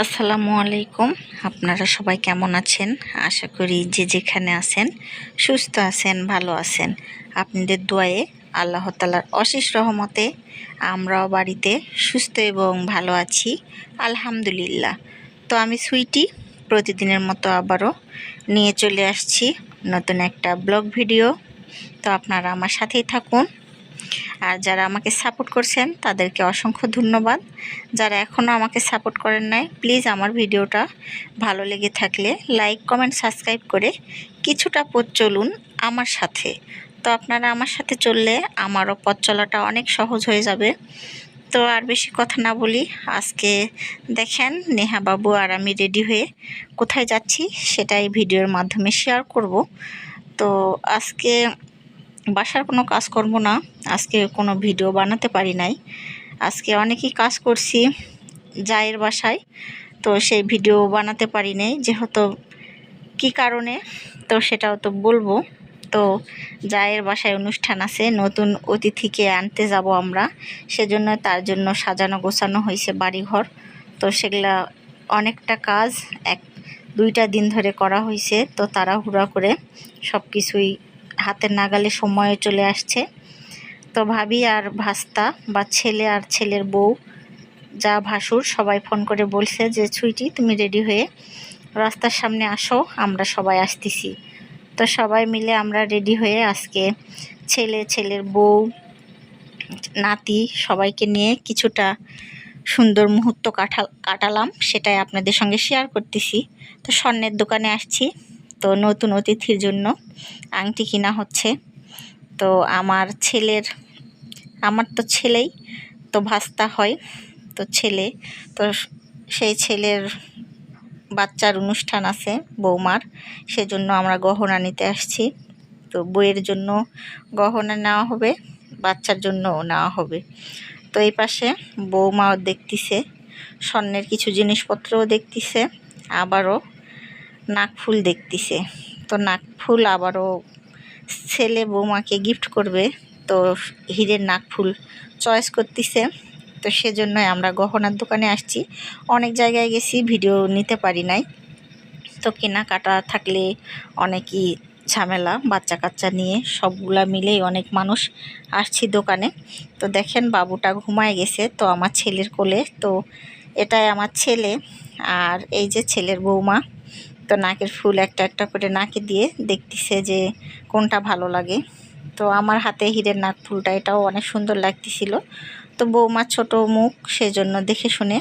আসসালামু আলাইকুম। আপনারা সবাই কেমন আছেন? আশা করি যে যেখানে আছেন, সুস্থ আছেন, ভালো আছেন। আপনাদের দোয়ায়ে আল্লাহ তালার অশেষ রহমতে আমরাও বাড়িতে সুস্থ এবং ভালো আছি। আলহামদুলিল্লাহ। তো আমি সুইটি প্রতিদিনের মতো আবারও নিয়ে চলে আসছি নতুন একটা ব্লগ ভিডিও। তো আপনারা আমার সাথেই থাকুন। আর যারা আমাকে সাপোর্ট করছেন, তাদেরকে অসংখ্য ধন্যবাদ। যারা এখনও আমাকে সাপোর্ট করেন নাই প্লিজ আমার ভিডিওটা ভালো লেগে থাকলে লাইক কমেন্ট সাবস্ক্রাইব করে কিছুটা পথ চলুন আমার সাথে। তো আপনারা আমার সাথে চললে আমারও পথ চলাটা অনেক সহজ হয়ে যাবে। তো আর বেশি কথা না বলি, আজকে দেখেন নেহা বাবু আর আমি রেডি হয়ে কোথায় যাচ্ছি, সেটাই ভিডিওর মাধ্যমে শেয়ার করব। তো আজকে বাসার কোনো কাজ করব না। আজকে কোনো ভিডিও বানাতে পারি নাই। আজকে অনেকই কাজ করছি জায়ের বাসায়, তো সেই ভিডিও বানাতে পারি নাই, যেহেতু কি কারণে, তো সেটাও তো বলব। তো জায়ের বাসায় অনুষ্ঠান আছে, নতুন অতিথিকে আনতে যাব আমরা। সেজন্য তার জন্য সাজানো গোছানো হয়েছে বাড়িঘর। তো সেগুলা অনেকটা কাজ, এক দুইটা দিন ধরে করা হয়েছে, তো তাড়াহুড়া করে সব কিছুই হাতের নাগালে সময় চলে আসছে। তো ভাবি আর ভাস্তা বা ছেলে আর ছেলের বউ যা ভাসুর সবাই ফোন করে বলছে যে ছুইটি তুমি রেডি হয়ে রাস্তার সামনে আসো, আমরা সবাই আসতেছি। তো সবাই মিলে আমরা রেডি হয়ে আজকে ছেলে, ছেলের বউ, নাতি সবাইকে নিয়ে কিছুটা সুন্দর মুহূর্ত কাটা কাটালাম, সেটাই আপনাদের সঙ্গে শেয়ার করতেছি। তো স্বর্ণের দোকানে আসছি। তো নতুন অতিথির জন্য আংটি কিনা হচ্ছে। তো আমার ছেলের, আমার তো ছেলেই তো ভাস্তা হয়, তো ছেলে, তো সেই ছেলের বাচ্চার অনুষ্ঠান আছে বৌমার, সেজন্য আমরা গহনা নিতে আসছি। তো বইয়ের জন্য গহনা নেওয়া হবে, বাচ্চার জন্যও নেওয়া হবে। তো এই পাশে বৌমাও দেখতিছে, স্বর্ণের কিছু জিনিসপত্রও দেখতিছে, আবারও নাকফুল দেখতিছে। তো নাকফুল আবারও ছেলে বৌমাকে গিফট করবে। তো হীরের নাকফুল চয়েস করতেছে। তো সেজন্যই আমরা গহনার দোকানে আসছি। অনেক জায়গায় গেছি ভিডিও নিতে পারি নাই। তো কেনাকাটা থাকলে অনেকই ঝামেলা বাচ্চা কাচ্চা নিয়ে সবগুলা মিলেই অনেক মানুষ আসছি দোকানে। তো দেখেন বাবুটা ঘুমায় গেছে, তো আমার ছেলের কোলে। তো এটাই আমার ছেলে আর এই যে ছেলের বৌমা। তো নাকের ফুল একটা একটা করে নাকে দিয়ে দেখতেছে যে কোনটা ভালো লাগে। তো আমার হাতে হিরের নাক ফুলটা, এটাও অনেক সুন্দর লাগতেছিল। তো বৌমার ছোট মুখ, সেজন্য দেখে শুনে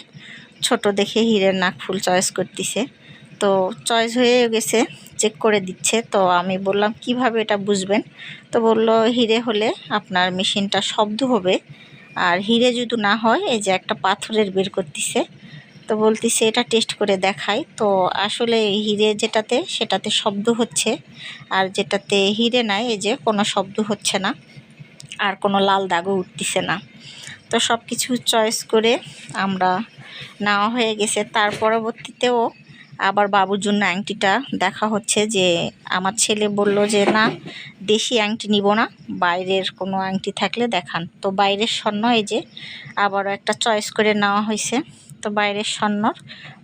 ছোট দেখে হিরের নাক ফুল চয়েস করতেছে। তো চয়েস হয়ে গেছে, চেক করে দিচ্ছে। তো আমি বললাম, কীভাবে এটা বুঝবেন? তো বলল, হিরে হলে আপনার মেশিনটা শব্দ হবে। আর হিরে যদি না হয়, এই যে একটা পাথরের বের করতেছে তো বলতেছে, এটা টেস্ট করে দেখাই। তো আসলে হিরে যেটাতে, সেটাতে শব্দ হচ্ছে। আর যেটাতে হিরে নাই, এই যে কোনো শব্দ হচ্ছে না। আর কোনো লাল দাগও উঠতেছে না। তো সব কিছু চয়েস করে আমরা নেওয়া হয়ে গেছে। তার পরবর্তীতেও আবার বাবুর জন্য আংটিটা দেখা হচ্ছে যে, আমার ছেলে বলল যে, না, দেশি আংটি নিব না। বাইরের কোনো আংটি থাকলে দেখান। তো বাইরের স্বর্ণ এই যে, আবারও একটা চয়েস করে নেওয়া হয়েছে। তো বাইরের স্বর্ণর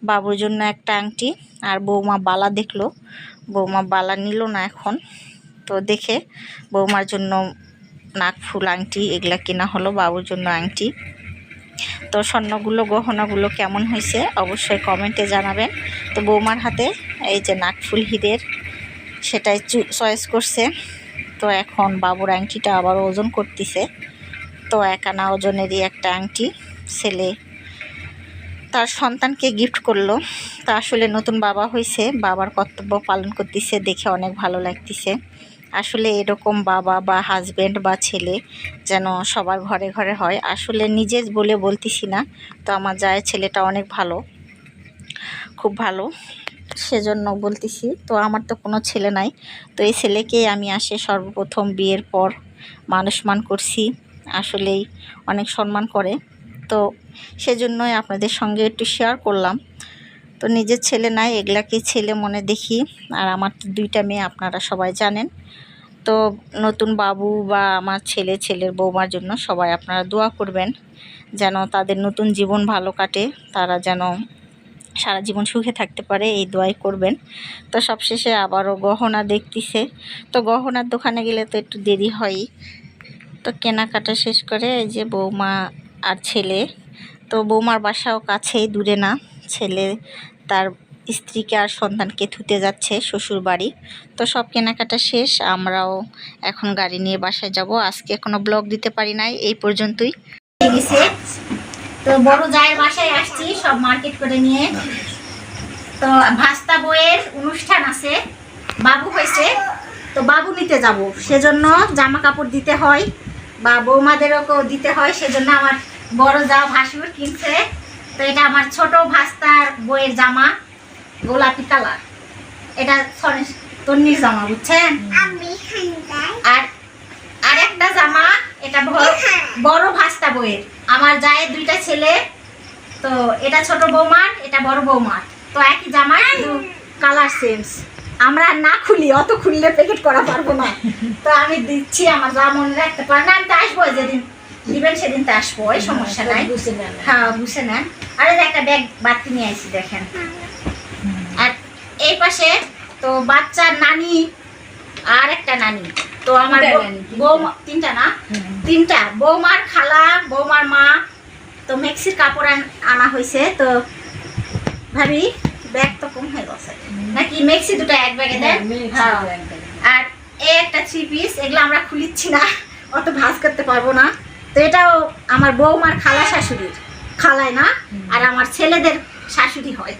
বাবুর জন্য একটা আংটি আর বৌমা বালা দেখল। বৌমা বালা নিল না এখন। তো দেখে বৌমার জন্য নাক ফুল আংটি, এগুলা কেনা হলো বাবুর জন্য আংটি। তো স্বর্ণগুলো গহনাগুলো কেমন হয়েছে অবশ্যই কমেন্টে জানাবেন। তো বৌমার হাতে এই যে নাকফুল হিরের সেটাই চয়েস করছে। তো এখন বাবুর আংটিটা আবার ওজন করতেছে। তো একানা ওজনেরই একটা আংটি। ছেলে তার সন্তানকে গিফট করল। তা আসলে নতুন বাবা হয়েছে বাবার কর্তব্য পালন করতেছে, দেখে অনেক ভালো লাগতেছে। আসলে এরকম বাবা বা হাজব্যান্ড বা ছেলে যেন সবার ঘরে ঘরে হয়, আসলে নিজে বলে বলতেছি না, তো আমার যায় ছেলেটা অনেক ভালো, খুব ভালো, সেজন্য বলতেছি, তো আমার তো কোনো ছেলে নাই, তো এই ছেলেকেই আমি আসে সর্বপ্রথম বিয়ের পর মানুষ মান করছি, আসলেই অনেক সম্মান করে। তো সেজন্যই আপনাদের সঙ্গে একটু শেয়ার করলাম। তো নিজের ছেলে নাই, এগুলাকে ছেলে মনে দেখি। আর আমার তো দুইটা মেয়ে, আপনারা সবাই জানেন। তো নতুন বাবু বা আমার ছেলে, ছেলের বৌমার জন্য সবাই আপনারা দোয়া করবেন, যেন তাদের নতুন জীবন ভালো কাটে। তারা যেন সারা জীবন সুখে থাকতে পারে, এই দোয়াই করবেন। তো সবশেষে আবারও গহনা দেখতেছে। তো গহনার দোকানে গেলে তো একটু দেরি হয়ই। তো কেনাকাটা শেষ করে এই যে বৌমা আর ছেলে। তো বৌমার বাসাও কাছেই, দূরে না। ছেলে তার স্ত্রীকে আর সন্তানকে থুতে যাচ্ছে শ্বশুর বাড়ি তো সব কেনাকাটা শেষ, আমরাও এখন গাড়ি নিয়ে বাসায় যাব। আজকে এখনও ব্লগ দিতে পারি নাই, এই পর্যন্তই। তো বড় জায়ের বাসায় আসছি, সব মার্কেট করে নিয়ে। তো ভাস্তা বইয়ের অনুষ্ঠান আছে, বাবু হয়েছে। তো বাবু নিতে যাব, সেজন্য জামা কাপড় দিতে হয়। বা বৌমাদেরও দিতে হয় সেজন্য আমার বড় যা ভাসুর কিনছে। তো এটা আমার ছোট ভাস্তার বইয়ের জামা গোলাপি কালার। এটা তন্নির জামা বুঝছেন? আর আর একটা জামা এটা বড় বড় ভাস্তা বইয়ের। আমার জায়ের দুইটা ছেলে তো এটা ছোট বৌমার এটা বড় বৌমার। তো একই জামা কিন্তু কালার সেমস। আমরা না খুলি অত খুললে প্যাকেট করা পারব না। তো আমি দিচ্ছি আমার যা মনে রাখতে পারে না আমি তো আসব যেদিন। দিবেন সেদিন তো আসব ওই সমস্যা নাই। বুঝে নেন। হ্যাঁ বুঝে নেন। আর একটা ব্যাগ বাড়তি নিয়ে আসি দেখেন। আর এই পাশে তো বাচ্চার নানি আর একটা নানি। তো আমার। বৌমা তিনটা না? তিনটা। বৌমার খালা বৌমার মা তো মেক্সির কাপড় আনা হয়েছে তো ভাবি ব্যাগ তো কম হয়ে গেছে। নাকি মেক্সি দুটো এক ব্যাগে দেন হ্যাঁ আর এই একটা থ্রি পিস এগুলো আমরা খুলিচ্ছি না অত ভাজ করতে পারব না। তো এটাও আমার বৌমার খালা শাশুড়ির খালায় না আর আমার ছেলেদের শাশুড়ি হয়।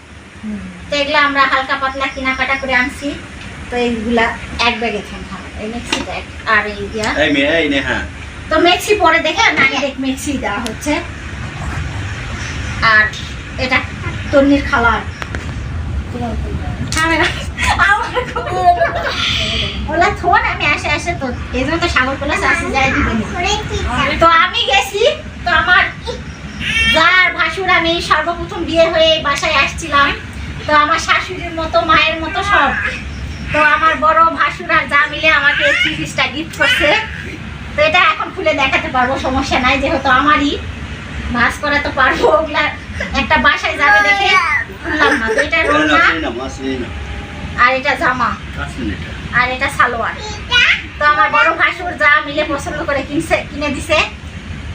তো এগুলো আমরা হালকা পাতলা কেনাকাটা করে আনছি। তো এইগুলা এক ব্যাগে থাকা এই মেক্সি ব্যাগ আর এই দিয়া এই মেয়ে এই নে হ্যাঁ। তো মেক্সি পরে দেখে নানি দেখ মেক্সি দেওয়া হচ্ছে। আর এটা তন্নির খালার আমি সর্বপ্রথম বিয়ে হয়ে বাসায় আসছিলাম। তো আমার শাশুড়ির মতো, মায়ের মতো সব। তো আমার বড় ভাসুর আর যা মিলে আমাকে থ্রি গিফট করছে। তো এটা এখন খুলে দেখাতে পারব, সমস্যা নাই, যেহেতু আমারই। ভাস করা তো পারব, ওগুলা একটা বাসায় যাবে দেখে। খুললাম না তো এটা রোনা আসেনি না আসেনি না আর এটা জামা। আর এটা সালোয়ার। তো আমার বড় ভাসুর যা মিলে পছন্দ করে কিনছে কিনে দিছে।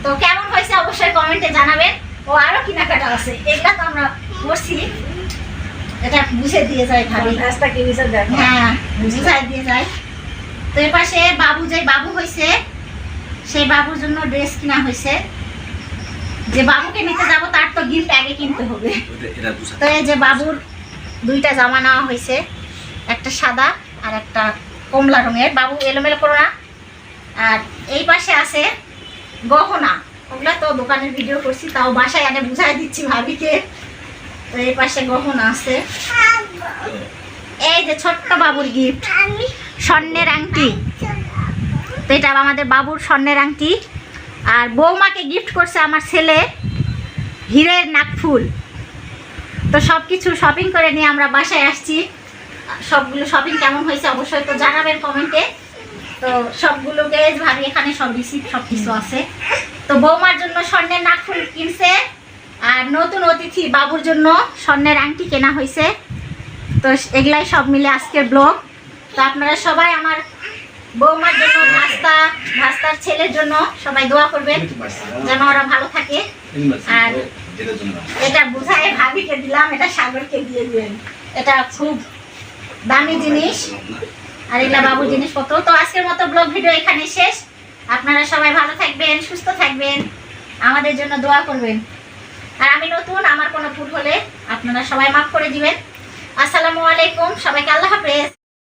তো কেমন হয়েছে অবশ্যই কমেন্টে জানাবেন। ও আরও কেনাকাটা আছে এগুলা তো আমরা করছি। এটা বুঝে দিয়ে যায় ভাবি। হ্যাঁ বুঝাই দিয়ে যায়। তো এর পাশে বাবু যে বাবু হয়েছে সেই বাবুর জন্য ড্রেস কিনা হয়েছে যে বাবুকে নিতে যাব তার তো গিফট আগে কিনতে হবে। তো এই যে বাবুর দুইটা জামা নেওয়া হয়েছে একটা সাদা আর একটা কমলা রঙের। বাবু এলোমেলো করো না। আর এই পাশে আছে গহনা। ওগুলা তো দোকানের ভিডিও করছি তাও বাসায় এনে বুঝাই দিচ্ছি ভাবিকে। তো এই পাশে গহনা আছে। এই যে ছোট্ট বাবুর গিফট স্বর্ণের আংটি। তো এটা আমাদের বাবুর স্বর্ণের আংটি। আর বৌমাকে গিফট করছে আমার ছেলে, হীরের নাকফুল তো সব কিছু শপিং করে নিয়ে আমরা বাসায় আসছি। সবগুলো শপিং কেমন হয়েছে অবশ্যই তো জানাবেন কমেন্টে তো সবগুলোকে ভাবি এখানে সব রিসিপ্ট সব কিছু আছে। তো বৌমার জন্য স্বর্ণের নাকফুল কিনছে আর নতুন অতিথি বাবুর জন্য স্বর্ণের আংটি কেনা হয়েছে। তো এগুলাই সব মিলে আজকের ব্লগ তো আপনারা সবাই আমার বৌমার জন্য ভাস্তা ভাস্তার ছেলের জন্য সবাই দোয়া করবেন যেন ওরা ভালো থাকে। আর এটা বুঝাই ভাবিকে দিলাম এটা সাগরকে দিয়ে দিবেন এটা খুব দামি জিনিস। আর এগুলা বাবুর জিনিসপত্র। তো আজকের মতো ব্লগ ভিডিও এখানে শেষ। আপনারা সবাই ভালো থাকবেন সুস্থ থাকবেন আমাদের জন্য দোয়া করবেন। আর আমি নতুন আমার কোনো ভুল হলে আপনারা সবাই মাফ করে দিবেন। আসসালামু আলাইকুম সবাইকে আল্লাহ হাফেজ।